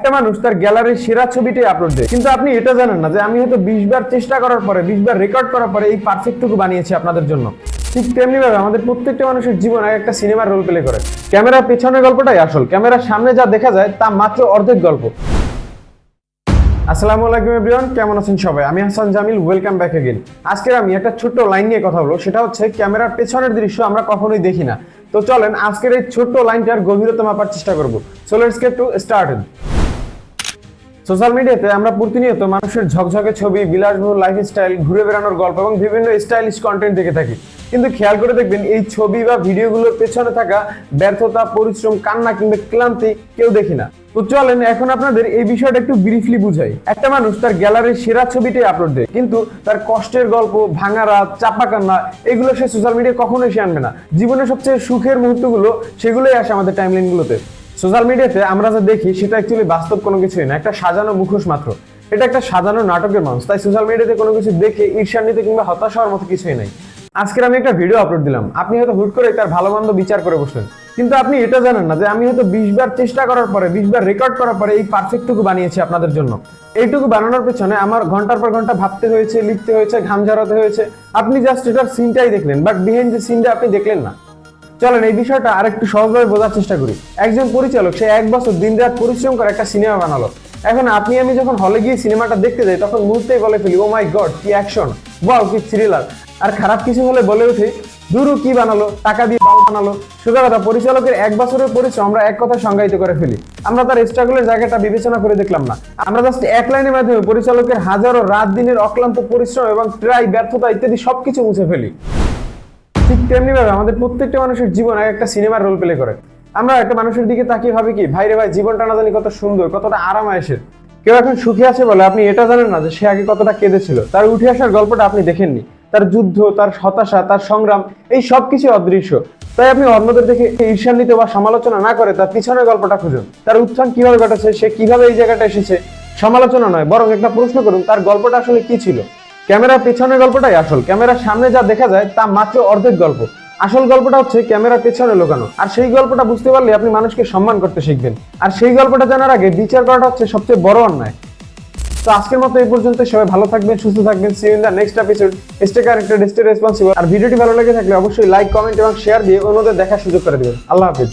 একটা মানুষ তার গ্যালারির সেরা ছবিটি আপলোড দেয়। কিন্তু আপনি এটা জানেন না যে আমি হয়তো বিশ বার চেষ্টা করার পরে, বিশ বার রেকর্ড করার পরে এই পারফেক্টটুকু বানিয়েছি আপনাদের জন্য। ঠিক আমাদের প্রত্যেকটা মানুষের জীবন এক একটা সিনেমার রোল প্লে করে। ক্যামেরার পেছনের গল্পটাই আসল। ক্যামেরার সামনে যা দেখা যায়, তা মাত্র অর্ধেক গল্প। আসসালামু আলাইকুম এভরিওয়ান কেমন আছেন সবাই? আমি Hasan Jamil welcome back again আজকে আমি একটা ছোট্ট লাইন নিয়ে কথা বলব। সেটা হচ্ছে ক্যামেরার পেছনের দৃশ্য আমরা কখনোই দেখি না। তো চলেন, আজকের এই ছোট্ট লাইনটার গভীরতা মাপার চেষ্টা করব। So let's get to start social মিডিয়াতে আমরা প্রতিনিয়ত মানুষের ঝকঝকে ছবি, বিলাসবহুল লাইফস্টাইল ঘুরে বেড়ানোর গল্প এবং বিভিন্ন স্টাইলিশ কন্টেন্ট দেখে থাকি। কিন্তু খেয়াল করে দেখবেন, এই ছবি বা ভিডিওগুলোর পেছনে থাকা ব্যর্থতা, পরিশ্রম, কান্না কিংবা ক্লান্তি কেউ দেখি না। তো চলেন, এখন আপনাদের এই বিষয়টা একটু ব্রিফলি বুঝাই। একটা মানুষ তার গ্যালারির সেরা ছবিটাই আপলোড দেয়, কিন্তু তার কষ্টের গল্প, ভাঙা রাত, চাপা কান্না, এগুলো সে সোশ্যাল মিডিয়ায় কখনোই সে আনবে না। জীবনের সবচেয়ে সুখের মুহূর্তগুলো সেগুলোই আসে আমাদের টাইমলাইনগুলোতে সোশ্যাল মিডিয়াতে আমরা যা দেখি, সেটা অ্যাকচুয়ালি বাস্তব কোনো কিছুই না। একটা সাজানো মুখোশ মাত্র। এটা একটা সাজানো নাটকের মানুষ। তাই সোশ্যাল মিডিয়াতে কোনো কিছু দেখে ঈর্ষান্বিত কিংবা হতাশ হওয়ার মতো কিছুই নাই। আজকের আমি একটা ভিডিও আপলোড দিলাম। আপনি হয়তো হুট করে তার ভালো মন্দ বিচার করে বসলেন। কিন্তু আপনি এটা জানেন না যে আমি হয়তো বিশ বার চেষ্টা করার পরে, বিশ বার রেকর্ড করার পরে এই পারফেক্টটুকু বানিয়েছি আপনাদের জন্য। এইটুকু বানানোর পেছনে আমার ঘণ্টার পর ঘণ্টা ভাবতে হয়েছে, লিখতে হয়েছে, ঘাম ঝরাতে হয়েছে। আপনি জাস্ট এটার সিনটাই দেখলেন বাট বিহাইন্ড যে সিনটা আপনি দেখলেন না। চলেন, এই বিষয়টা আরেকটু সহজভাবে বোঝার চেষ্টা করি। একজন পরিচালক, সে এক বছর দিনরাত পরিশ্রম করে একটা সিনেমা বানালো। এখন আপনি, আমি যখন হলে গিয়ে সিনেমাটা দেখতে যাই, তখন মুহূর্তেই বলে ফেলি ও মাই গড কি অ্যাকশন ওয়াও কি থ্রিলার আর খারাপ কিছু হলে বলে উঠি, দুরু কি বানালো? টাকা দিয়ে বাল বানালো? সোজা কথা, পরিচালকের এক বছরের পরিশ্রম আমরা এক কথা সংজ্ঞায়িত করে ফেলি। আমরা তার স্ট্রাগলের জায়গাটা বিবেচনা করে দেখলাম না। আমরা জাস্ট এক লাইনের মাধ্যমে পরিচালকের হাজারো রাত দিনের অক্লান্ত পরিশ্রম এবং ট্রাই ব্যর্থতা ইত্যাদি সবকিছু মুছে ফেলি। ঠিক তেমনি ভাবে আমাদের প্রত্যেকটা মানুষের জীবন এক একটা সিনেমার রোল প্লে করে। আমরা একটা মানুষের দিকে তাকিয়ে ভাবি কি, ভাই রে ভাই, জীবনটা না জানি কত সুন্দর, কতটা আরাম আয়েসের কেউ এখন সুখী আছে বলে আপনি এটা জানেন না যে সে আগে কতটা কেঁদেছিল। তার উঠে আসার গল্পটা আপনি দেখেননি। তার যুদ্ধ, তার হতাশা, তার সংগ্রাম, এই সব কিছু অদৃশ্য। তাই আপনি অন্যদের দেখে ঈর্ষান্বিত বা সমালোচনা না করে তার পিছনের গল্পটা খুঁজুন। তার উত্থান কীভাবে ঘটেছে, সে কীভাবে এই জায়গাটা এসেছে, সমালোচনা নয়, বরং একটা প্রশ্ন করুন, তার গল্পটা আসলে কি ছিল? ক্যামেরার পেছনের গল্পটাই আসল। ক্যামেরার সামনে যা দেখা যায় তা মাত্র অর্ধেক গল্প। আসল গল্পটা হচ্ছে ক্যামেরার পেছনে লুকানো। আর সেই গল্পটা বুঝতে পারলে আপনি মানুষকে সম্মান করতে শিখবেন। আর সেই গল্পটা জানার আগে বিচার করাটা হচ্ছে সবচেয়ে বড় অন্যায়। তো আজকের মতো এই পর্যন্ত, সবাই ভালো থাকবেন, সুস্থ থাকবেন see in the next episode stay connected stay responsible আর ভিডিওটি ভালো লেগে থাকলে অবশ্যই লাইক কমেন্ট এবং শেয়ার দিয়ে অন্যদের দেখার সুযোগ করে দেবেন। আল্লাহ হাফিজ।